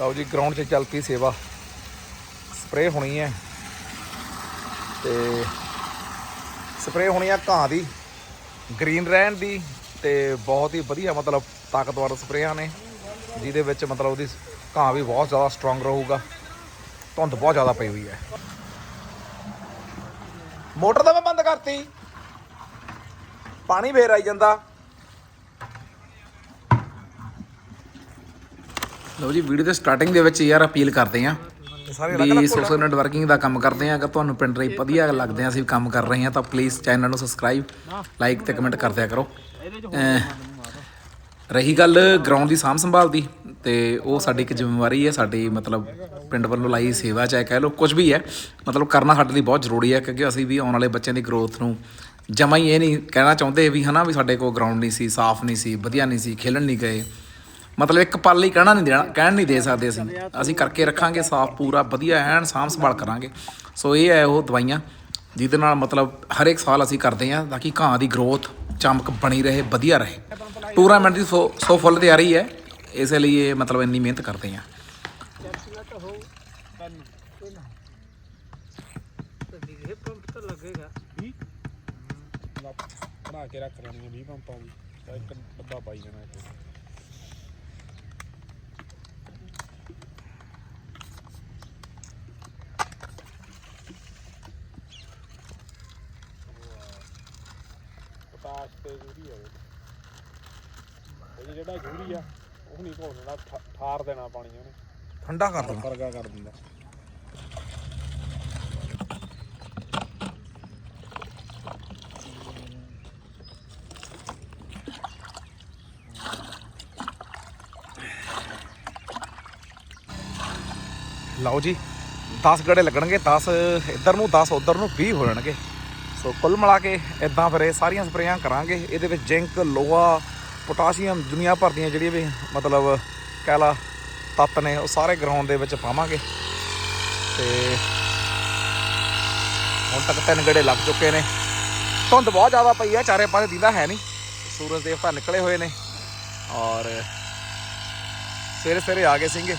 ਲਓ ਜੀ ਗਰਾਊਂਡ 'ਚ ਚੱਲ ਪਈ ਸੇਵਾ। ਸਪਰੇਅ ਹੋਣੀ ਹੈ। ਤੇ ਸਪਰੇਅ ਹੋਣੀ ਆ ਘਾਹ ਦੀ ਗ੍ਰੀਨ ਰਹਿਣ ਦੀ ਤੇ ਬਹੁਤ ਹੀ ਵਧੀਆ ਮਤਲਬ ਤਾਕਤਵਰ ਸਪਰੇਆਂ ਨੇ, ਜਿਹਦੇ ਵਿੱਚ ਮਤਲਬ ਉਹਦੀ ਘਾਹ ਵੀ ਬਹੁਤ ਜ਼ਿਆਦਾ ਸਟਰੋਂਗ ਰਹੂਗਾ। ਧੁੰਦ ਬਹੁਤ ਜ਼ਿਆਦਾ ਪਈ ਹੋਈ ਹੈ। ਮੋਟਰ ਤਾਂ ਮੈਂ ਬੰਦ ਕਰਤੀ। ਪਾਣੀ ਫੇਰ ਆਈ ਜਾਂਦਾ। ਲਓ ਜੀ ਵੀਡੀਓ ਦੇ ਸਟਾਰਟਿੰਗ ਦੇ ਵਿੱਚ ਯਾਰ ਅਪੀਲ ਕਰਦੇ ਆਂ ਵੀ ਸੋਸ਼ਲ ਨੈਟਵਰਕਿੰਗ ਦਾ ਕੰਮ ਕਰਦੇ ਆਂ ਅਗਰ ਤੁਹਾਨੂੰ ਪਿੰਡ ਰਹੀ ਵਧੀਆ ਲੱਗਦੇ ਆ ਅਸੀਂ ਕੰਮ ਕਰ ਰਹੇ ਹਾਂ ਤਾਂ ਪਲੀਜ਼ ਚੈਨਲ ਨੂੰ ਸਬਸਕ੍ਰਾਈਬ ਲਾਈਕ ਤੇ ਕਮੈਂਟ ਕਰ ਦਿਆ ਕਰੋ। ਰਹੀ ਗੱਲ ਗਰਾਊਂਡ ਦੀ ਸਾਂਭ ਸੰਭਾਲ ਦੀ ਤੇ ਉਹ ਸਾਡੀ ਇੱਕ ਜ਼ਿੰਮੇਵਾਰੀ ਹੈ ਸਾਡੀ ਮਤਲਬ ਪਿੰਡ ਵੱਲੋਂ ਲਾਈ ਸੇਵਾ ਚਾਹੇ ਕਹਿ ਲਓ ਕੁਝ ਵੀ ਹੈ ਮਤਲਬ ਕਰਨਾ ਸਾਡੇ ਲਈ ਬਹੁਤ ਜ਼ਰੂਰੀ ਹੈ ਕਿਉਂਕਿ ਅਸੀਂ ਵੀ ਆਉਣ ਵਾਲੇ ਬੱਚਿਆਂ ਦੀ ਗਰੋਥ ਨੂੰ ਜਮਾਂ ਹੀ ਇਹ ਨਹੀਂ ਕਹਿਣਾ ਚਾਹੁੰਦੇ ਵੀ ਹਨਾ ਵੀ ਸਾਡੇ ਕੋਲ ਗਰਾਊਂਡ ਨਹੀਂ ਸੀ ਸਾਫ਼ ਨਹੀਂ ਸੀ ਵਧੀਆ ਨਹੀਂ ਸੀ ਖੇਲਣ ਨਹੀਂ ਗਏ। ਮਤਲਬ ਇੱਕ ਪਲ ਲਈ ਕਹਿਣਾ ਨਹੀਂ ਦੇਣਾ, ਕਹਿਣ ਨਹੀਂ ਦੇ ਸਕਦੇ ਅਸੀਂ। ਅਸੀਂ ਕਰਕੇ ਰੱਖਾਂਗੇ, ਸਾਫ਼ ਪੂਰਾ, ਵਧੀਆ ਐਨ ਸਾਂਭ ਸੰਭਾਲ ਕਰਾਂਗੇ। ਸੋ ਇਹ ਹੈ ਉਹ ਦਵਾਈਆਂ, ਜਿਹਦੇ ਨਾਲ ਮਤਲਬ ਹਰ ਇੱਕ ਸਾਲ ਅਸੀਂ ਕਰਦੇ ਹਾਂ ਤਾਂ ਕਿ ਘਾਹ ਦੀ ਗਰੋਥ ਚਮਕ ਬਣੀ ਰਹੇ, ਵਧੀਆ ਰਹੇ। ਟੂਰਨਾਮੈਂਟ ਦੀ ਸੋ ਸੋ ਫੁੱਲ ਤਿਆਰੀ ਹੈ। ਇਸੇ ਲਈ ਇਹ ਮਤਲਬ ਇੰਨੀ ਮਿਹਨਤ ਕਰਦੇ ਹਾਂ। ਬਣਾ ਕੇ ਰੱਖ ਲੈਣੀ 20 ਪੰਪਾਂ ਦੀ। ਇੱਕ ਡੱਬਾ ਪਾਈ ਜਾਣਾ ਇੱਥੇ। ਪਤਾਸ਼ ਤੇ ਜੂਰੀ ਆ ਇਹ ਜਿਹੜਾ ਜੂਰੀ ਆ ਉਹ ਨਹੀਂ ਘੋਲਣਾ ਠਾਰ ਦੇਣਾ ਪਾਣੀ ਉਹਨੇ। ਠੰਡਾ ਕਰ ਦੇਣਾ। ਵਰਗਾ ਕਰ ਦਿੰਦਾ। ਲਓ ਜੀ 10 ਗੜੇ ਲੱਗਣਗੇ 10 ਇੱਧਰ ਨੂੰ 10 ਉੱਧਰ ਨੂੰ 20 ਹੋ ਜਾਣਗੇ। ਸੋ ਕੁੱਲ ਮਿਲਾ ਕੇ ਇਦਾਂ ਫਿਰ ਇਹ ਸਾਰੀਆਂ ਸਪਰੇਆਂ ਕਰਾਂਗੇ। ਇਹਦੇ ਵਿੱਚ ਜ਼ਿੰਕ, ਲੋਹਾ, ਪੋਟਾਸ਼ੀਅਮ ਦੁਨੀਆ ਭਰ ਦੀਆਂ ਜਿਹੜੀਆਂ ਵੀ ਮਤਲਬ ਕਹਿ ਲਾ ਤੱਤ ਨੇ, ਉਹ ਸਾਰੇ ਗਰਾਊਂਡ ਦੇ ਵਿੱਚ ਪਾਵਾਂਗੇ। ਤੇ ਹੁਣ ਤੱਕ ਤਿੰਨ ਗੜੇ ਲੱਗ ਚੁੱਕੇ ਨੇ। ਧੁੰਦ ਬਹੁਤ ਜ਼ਿਆਦਾ ਪਈ ਆ, ਚਾਰੇ ਪਾਸੇ ਦੀਦਾ ਹੈ ਨਹੀਂ। ਸੂਰਜ ਦੇਵਤਾ ਨਿਕਲੇ ਹੋਏ ਨੇ। ਔਰ ਸਵੇਰੇ ਸਵੇਰੇ ਆ ਗਏ ਸੀਗੇ।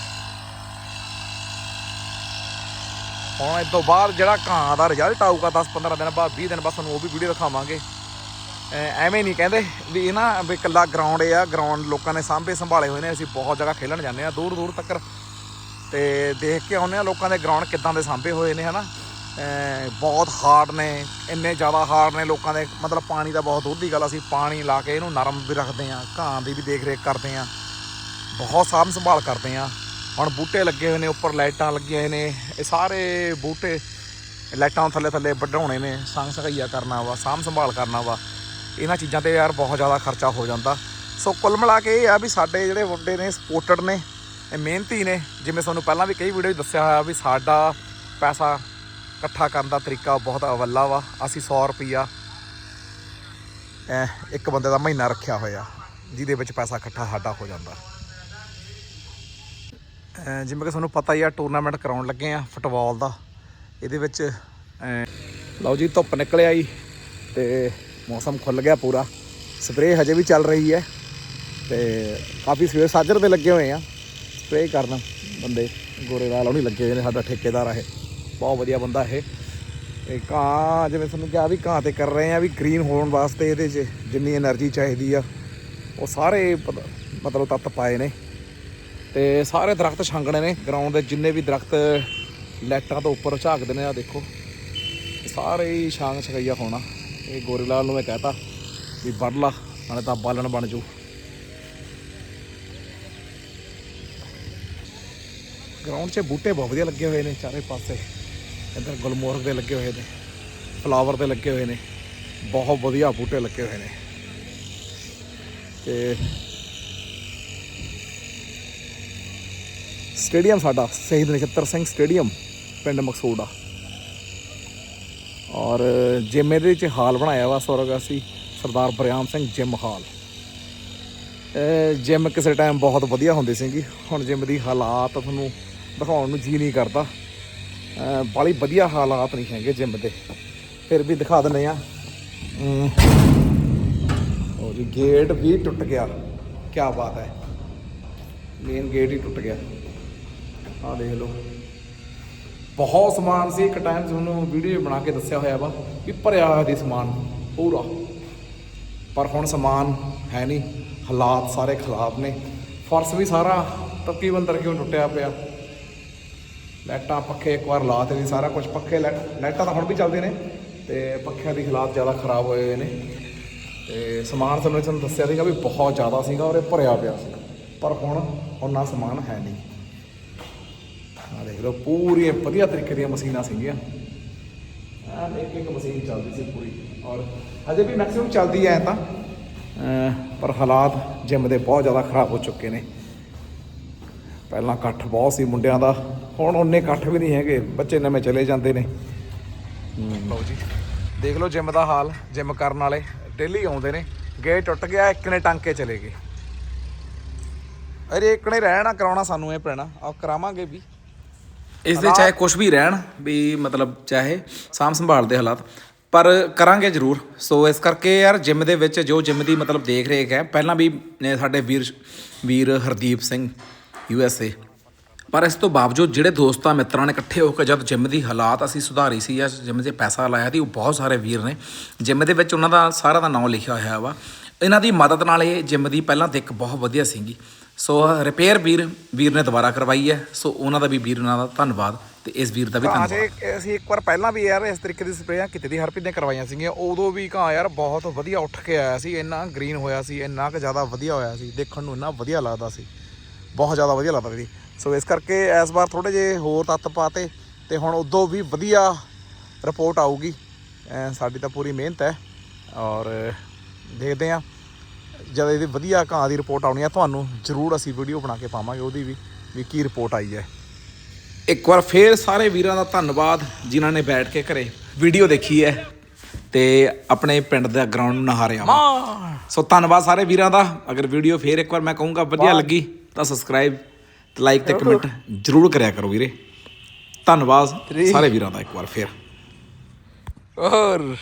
ਹੁਣ ਇਸ ਤੋਂ ਬਾਅਦ ਜਿਹੜਾ ਕਾਂ ਦਾ ਰਿਜ਼ਲਟ ਆਊਗਾ 10-15 ਦਿਨ ਬਾਅਦ 20 ਦਿਨ ਬਾਅਦ ਤੁਹਾਨੂੰ ਉਹ ਵੀ ਵੀਡੀਓ ਦਿਖਾਵਾਂਗੇ। ਐਵੇਂ ਨਹੀਂ ਕਹਿੰਦੇ ਵੀ ਇਹ ਨਾ ਵੀ ਇਕੱਲਾ ਗਰਾਊਂਡ ਆ ਗਰਾਊਂਡ ਲੋਕਾਂ ਨੇ ਸਾਂਭੇ ਸੰਭਾਲੇ ਹੋਏ ਨੇ, ਅਸੀਂ ਬਹੁਤ ਜਗ੍ਹਾ ਖੇਲਣ ਜਾਂਦੇ ਆ, ਦੂਰ ਦੂਰ ਤੱਕ ਤੇ ਦੇਖ ਕੇ ਆਉਂਦੇ ਆ ਲੋਕਾਂ ਦੇ ਗਰਾਊਂਡ ਕਿੱਦਾਂ ਦੇ ਸਾਂਭੇ ਹੋਏ ਨੇ, ਹਨਾ? ਐ, ਬਹੁਤ ਹਾਰਡ ਨੇ, ਇੰਨੇ ਜ਼ਿਆਦਾ ਹਾਰਡ ਨੇ ਲੋਕਾਂ ਦੇ, ਮਤਲਬ ਪਾਣੀ ਦਾ ਬਹੁਤ ਦੂਰ ਦੀ ਗੱਲ ਅਸੀਂ ਪਾਣੀ ਲਾ ਕੇ ਇਹਨੂੰ ਨਰਮ ਵੀ ਰੱਖਦੇ ਆ ਘਾਂ ਦੀ ਵੀ ਦੇਖ ਰੇਖ ਕਰਦੇ ਆ, ਬਹੁਤ ਸਾਂਭ ਸੰਭਾਲ ਕਰਦੇ ਆ। ਹੁਣ ਬੂਟੇ ਲੱਗੇ ਹੋਏ ਨੇ, ਉੱਪਰ ਲਾਈਟਾਂ ਲੱਗੀਆਂ ਹੋਏ ਨੇ। ਇਹ ਸਾਰੇ ਬੂਟੇ ਲਾਈਟਾਂ ਥੱਲੇ ਥੱਲੇ ਵੱਢਾਉਣੇ ਨੇ, ਸੰਗ ਸਗਈਆ ਕਰਨਾ ਵਾ, ਸਾਂਭ ਸੰਭਾਲ ਕਰਨਾ ਵਾ। ਇਹਨਾਂ ਚੀਜ਼ਾਂ ਤੇ ਯਾਰ ਬਹੁਤ ਜ਼ਿਆਦਾ ਖਰਚਾ ਹੋ ਜਾਂਦਾ। ਸੋ ਕੁੱਲ ਮਿਲਾ ਕੇ ਇਹ ਆ ਵੀ ਸਾਡੇ ਜਿਹੜੇ ਮੁੰਡੇ ਨੇ, ਸਪੋਰਟਡ ਨੇ ਮਿਹਨਤੀ ਨੇ। ਜਿਵੇਂ ਤੁਹਾਨੂੰ ਪਹਿਲਾਂ ਵੀ ਕਈ ਵੀਡੀਓ 'ਚ ਦੱਸਿਆ ਹੋਇਆ ਵੀ ਸਾਡਾ ਪੈਸਾ ਇਕੱਠਾ ਕਰਨ ਦਾ ਤਰੀਕਾ ਬਹੁਤ ਅਵੱਲਾ ਵਾ। ਅਸੀਂ 100 ਰੁਪਈਆ ਇੱਕ ਬੰਦੇ ਦਾ ਮਹੀਨਾ ਰੱਖਿਆ ਹੋਇਆ, ਜਿਹਦੇ ਵਿੱਚ ਪੈਸਾ ਇਕੱਠਾ ਸਾਡਾ ਹੋ ਜਾਂਦਾ। ਜਿਵੇਂ ਕਿ ਤੁਹਾਨੂੰ ਪਤਾ ਹੀ ਆ ਟੂਰਨਾਮੈਂਟ ਕਰਾਉਣ ਲੱਗੇ ਆ ਫੁੱਟਬਾਲ ਦਾ। ਇਹਦੇ ਵਿੱਚ ਲਓ ਜੀ, ਧੁੱਪ ਨਿਕਲ ਆਈ ਤੇ ਮੌਸਮ ਖੁੱਲ ਗਿਆ ਪੂਰਾ। ਸਪਰੇਅ ਹਜੇ ਵੀ ਚੱਲ ਰਹੀ ਹੈ ਤੇ ਕਾਫੀ ਸਵੇਰ ਸਾਜਰ ਦੇ ਲੱਗੇ ਹੋਏ ਆ। ਸਪਰੇਅ ਕਰਨ ਬੰਦੇ ਗੋਰੇ ਵੱਲ ਉਹ ਨਹੀਂ ਲੱਗੇ ਹੋਏ ਨੇ ਸਾਡਾ ਠੇਕੇਦਾਰ ਆ ਇਹ। ਬਹੁਤ ਵਧੀਆ ਬੰਦਾ ਇਹ। ਇਹ ਘਾਹ, ਜਿਵੇਂ ਤੁਹਾਨੂੰ ਕਿਹਾ ਵੀ ਘਾਹ ਤੇ ਕਰ ਰਹੇ ਆ ਵੀ ਗ੍ਰੀਨ ਹੋਣ ਵਾਸਤੇ ਇਹਦੇ 'ਚ ਜਿੰਨੀ એનર્ਜੀ ਚਾਹੀਦੀ ਆ, ਉਹ ਸਾਰੇ ਮਤਲਬ ਤੱਤ ਪਾਏ ਨੇ। ਤੇ ਸਾਰੇ ਦਰਖਤ ਛਾਂਗਣੇ ਨੇ ਗਰਾਊਂਡ ਦੇ ਜਿੰਨੇ ਵੀ ਦਰਖਤ ਲਾਈਟਾਂ ਤੋਂ ਉੱਪਰ ਝਾਕਦੇ ਨੇ ਆ ਦੇਖੋ। ਸਾਰੇ ਹੀ ਛਾਂਗ ਛਕਈਆ ਹੋਣਾ। ਇਹ ਗੋਰੇ ਲਾਲ ਨੂੰ ਮੈਂ ਕਹਤਾ ਵੀ ਵੱਢ ਲਾ, ਨਾਲੇ ਤਾਂ ਬਾਲਣ ਬਣ ਜੂ। ਗਰਾਊਂਡ 'ਚ ਬੂਟੇ ਬਹੁਤ ਵਧੀਆ ਲੱਗੇ ਹੋਏ ਨੇ ਚਾਰੇ ਪਾਸੇ। ਇੱਧਰ ਗੁਲਮੋਹਰ ਦੇ ਲੱਗੇ ਹੋਏ ਨੇ, ਫਲਾਵਰ ਦੇ ਲੱਗੇ ਹੋਏ ਨੇ। ਬਹੁਤ ਵਧੀਆ ਬੂਟੇ ਲੱਗੇ ਹੋਏ ਨੇ। ਤੇ ਸਟੇਡੀਅਮ ਸਾਡਾ, ਸ਼ਹੀਦ ਨਛੱਤਰ ਸਿੰਘ ਸਟੇਡੀਅਮ, ਪਿੰਡ ਮਕਸੂੜਾ ਔਰ ਜਿਮ ਇਹਦੇ ਵਿੱਚ ਹਾਲ ਬਣਾਇਆ ਵਾ ਸੌਰਗਾਸੀ ਸਰਦਾਰ ਬਰਿਆਮ ਸਿੰਘ ਜਿਮ ਹਾਲ। ਇਹ ਜਿਮ ਕਿਸੇ ਟਾਈਮ ਬਹੁਤ ਵਧੀਆ ਹੁੰਦੀ ਸੀਗੀ। ਹੁਣ ਜਿਮ ਦੀ ਹਾਲਾਤ ਤੁਹਾਨੂੰ ਦਿਖਾਉਣ ਨੂੰ ਜੀ ਨਹੀਂ ਕਰਦਾ। ਅਹ ਬਾਹਲੀ ਵਧੀਆ ਹਾਲਾਤ ਨਹੀਂ ਹੈਗੇ ਜਿਮ ਦੇ। ਫਿਰ ਵੀ ਦਿਖਾ ਦਿੰਦੇ ਆ ਉਹ ਜੀ ਗੇਟ ਵੀ ਟੁੱਟ ਗਿਆ। ਕੀ ਬਾਤ ਹੈ। ਮੇਨ ਗੇਟ ਹੀ ਟੁੱਟ ਗਿਆ। ਆਹ ਦੇਖ ਲਓ। ਬਹੁਤ ਸਮਾਨ ਸੀ, ਇੱਕ ਟਾਈਮ ਤੁਹਾਨੂੰ ਵੀਡੀਓ ਬਣਾ ਕੇ ਦੱਸਿਆ ਹੋਇਆ ਵਾ ਵੀ ਭਰਿਆ ਹੋਇਆ ਸੀ ਸਮਾਨ, ਪੂਰਾ। ਪਰ ਹੁਣ ਸਮਾਨ ਹੈ ਨਹੀਂ, ਹਾਲਾਤ ਸਾਰੇ ਖਰਾਬ ਨੇ। ਫਰਸ਼ ਵੀ ਸਾਰਾ ਤਕਰੀਬਨ ਤਰਕੀਬਨ ਟੁੱਟਿਆ ਪਿਆ? ਲਾਈਟਾਂ ਪੱਖੇ ਇੱਕ ਵਾਰ ਲਾਤੇ ਵੀ ਸਾਰਾ ਕੁਝ ਪੱਖੇ ਲਾਈਟ- ਲਾਈਟਾਂ ਤਾਂ ਹੁਣ ਵੀ ਚੱਲਦੇ ਨੇ ਤੇ ਪੱਖਿਆਂ ਦੀ ਹਾਲਾਤ ਜ਼ਿਆਦਾ ਖਰਾਬ ਹੋਏ ਹੋਏ ਨੇ। ਤੇ ਸਮਾਨ ਤੁਹਾਨੂੰ ਤੁਹਾਨੂੰ ਦੱਸਿਆ ਸੀਗਾ ਵੀ ਬਹੁਤ ਜ਼ਿਆਦਾ ਸੀਗਾ ਔਰ ਇਹ ਭਰਿਆ ਪਿਆ ਸੀ। ਪਰ ਹੁਣ ਉਹਨਾਂ ਸਮਾਨ ਹੈ ਨਹੀਂ। ਆ ਦੇਖ ਲਓ ਪੂਰੀ ਵਧੀਆ ਤਰੀਕੇ ਦੀਆਂ ਮਸ਼ੀਨਾਂ ਸੀਗੀਆਂ। ਐਨ ਇੱਕ ਇੱਕ ਮਸ਼ੀਨ ਚੱਲਦੀ ਸੀ ਪੂਰੀ। ਔਰ ਹਜੇ ਵੀ ਮੈਕਸਿਮਮ ਚੱਲਦੀ ਐ ਤਾਂ। ਪਰ ਹਾਲਾਤ ਜਿਮ ਦੇ ਬਹੁਤ ਜ਼ਿਆਦਾ ਖਰਾਬ ਹੋ ਚੁੱਕੇ ਨੇ। ਪਹਿਲਾਂ ਇਕੱਠ ਬਹੁਤ ਸੀ ਮੁੰਡਿਆਂ ਦਾ, ਹੁਣ ਉਹਨੇ ਇਕੱਠ ਵੀ ਨਹੀਂ ਹੈਗੇ, ਬੱਚੇ ਨਵੇਂ ਚਲੇ ਜਾਂਦੇ ਨੇ। ਲਓ ਜੀ, ਦੇਖ ਲਓ ਜਿਮ ਦਾ ਹਾਲ ਜਿਮ ਕਰਨ ਵਾਲੇ ਡੇਲੀ ਆਉਂਦੇ ਨੇ। ਗੇਟ ਟੁੱਟ ਗਿਆ, ਇੱਕ ਨੇ ਟਾਂਕੇ ਚਲੇ ਗਏ। ਅਰੇ ਇੱਕ ਨੇ ਰਹਿਣਾ, ਕਰਾਉਣਾ ਸਾਨੂੰ ਇਹ ਪੈਣਾ ਆ ਕਰਾਵਾਂਗੇ ਵੀ। ਇਸ ਦੇ ਚਾਹੇ ਕੁਝ ਵੀ ਰਹਿਣ ਵੀ ਮਤਲਬ ਚਾਹੇ ਸਾਂਭ ਸੰਭਾਲ ਦੇ ਹਾਲਾਤ ਪਰ ਕਰਾਂਗੇ ਜ਼ਰੂਰ। ਸੋ ਇਸ ਕਰਕੇ ਯਾਰ ਜਿਮ ਦੇ ਵਿੱਚ ਜੋ ਜਿਮ ਦੀ ਮਤਲਬ ਦੇਖ ਰੇਖ ਹੈ ਪਹਿਲਾਂ ਵੀ ਸਾਡੇ ਵੀਰ ਵੀਰ Hardeep Singh U S A. ਪਰ ਇਸ ਤੋਂ ਬਾਵਜੂਦ ਜਿਹੜੇ ਦੋਸਤਾਂ ਮਿੱਤਰਾਂ ਨੇ ਇਕੱਠੇ ਹੋ ਕੇ ਜਦ ਜਿਮ ਦੀ ਹਾਲਾਤ ਅਸੀਂ ਸੁਧਾਰੀ ਸੀ ਜਾਂ ਜਿਮ 'ਤੇ ਪੈਸਾ ਲਾਇਆ ਸੀ ਉਹ ਬਹੁਤ ਸਾਰੇ ਵੀਰ ਨੇ। ਜਿਮ ਦੇ ਵਿੱਚ ਉਹਨਾਂ ਦਾ ਸਾਰਾ ਦਾ ਨਾਮ ਲਿਖਿਆ ਹੋਇਆ ਵਾ। ਇਹਨਾਂ ਦੀ ਮਦਦ ਨਾਲ ਇਹ ਜਿਮ ਦੀ ਪਹਿਲਾਂ ਦਿੱਕ ਬਹੁਤ ਵਧੀਆ ਸੀਗੀ। ਸੋ ਰਿਪੇਅਰ ਵੀਰ ਵੀਰ ਨੇ ਦੁਬਾਰਾ ਕਰਵਾਈ ਹੈ। ਸੋ ਉਹਨਾਂ ਦਾ ਵੀ ਵੀਰ ਉਹਨਾਂ ਦਾ ਧੰਨਵਾਦ ਤੇ ਇਸ ਵੀਰ ਦਾ ਵੀ ਧੰਨਵਾਦ। 'ਚ ਅਸੀਂ ਇੱਕ ਵਾਰ ਪਹਿਲਾਂ ਵੀ ਯਾਰ ਇਸ ਤਰੀਕੇ ਦੀ ਸਪਰੇਆਂ ਕਿਤੇ ਦੀ ਹਰਪ੍ਰੀਤ ਨੇ ਕਰਵਾਈਆਂ ਸੀਗੀਆਂ। ਉਦੋਂ ਵੀ ਘਾਹ ਯਾਰ ਬਹੁਤ ਵਧੀਆ ਉੱਠ ਕੇ ਆਇਆ ਸੀ। ਇੰਨਾ ਗ੍ਰੀਨ ਹੋਇਆ ਸੀ ਇੰਨਾ ਕੁ ਜ਼ਿਆਦਾ ਵਧੀਆ ਹੋਇਆ ਸੀ। ਦੇਖਣ ਨੂੰ ਇੰਨਾ ਵਧੀਆ ਲੱਗਦਾ ਸੀ। ਬਹੁਤ ਜ਼ਿਆਦਾ ਵਧੀਆ ਲੱਗਦਾ ਸੀ। ਸੋ ਇਸ ਕਰਕੇ ਇਸ ਵਾਰ ਥੋੜੇ ਜਿਹੇ ਹੋਰ ਤੱਤ ਪਾਤੇ ਤੇ ਹੁਣ ਉਦੋਂ ਵੀ ਵਧੀਆ ਰਿਪੋਰਟ ਆਊਗੀ। ਸਾਡੀ ਤਾਂ ਪੂਰੀ ਮਿਹਨਤ ਹੈ। ਔਰ ਦੇਖਦੇ ਹਾਂ। ਜਦ ਇਹਦੀ ਵਧੀਆ ਘਾਹ ਦੀ ਰਿਪੋਰਟ ਆਉਣੀ ਹੈ ਤੁਹਾਨੂੰ ਜ਼ਰੂਰ ਅਸੀਂ ਵੀਡੀਓ ਬਣਾ ਕੇ ਪਾਵਾਂਗੇ ਉਹਦੀ ਵੀ ਵੀ ਕੀ ਰਿਪੋਰਟ ਆਈ ਹੈ। ਇੱਕ ਵਾਰ ਫੇਰ ਸਾਰੇ ਵੀਰਾਂ ਦਾ ਧੰਨਵਾਦ ਜਿਨ੍ਹਾਂ ਨੇ ਬੈਠ ਕੇ ਘਰੇ ਵੀਡੀਓ ਦੇਖੀ ਹੈ ਤੇ ਆਪਣੇ ਪਿੰਡ ਦਾ ਗਰਾਊਂਡ ਨੂੰ ਨਹਾਰਿਆ ਸੋ ਧੰਨਵਾਦ ਸਾਰੇ ਵੀਰਾਂ ਦਾ। ਅਗਰ ਵੀਡੀਓ ਫੇਰ ਇੱਕ ਵਾਰ ਮੈਂ ਕਹੂੰਗਾ ਵਧੀਆ ਲੱਗੀ ਤਾਂ ਸਬਸਕ੍ਰਾਈਬ ਤੇ ਲਾਈਕ ਤੇ ਕਮੈਂਟ ਜਰੂਰ ਕਰਿਆ ਕਰੋ ਵੀਰੇ। ਧੰਨਵਾਦ ਸਾਰੇ ਵੀਰਾਂ ਦਾ ਇੱਕ ਵਾਰ ਫੇਰ। ਔਰ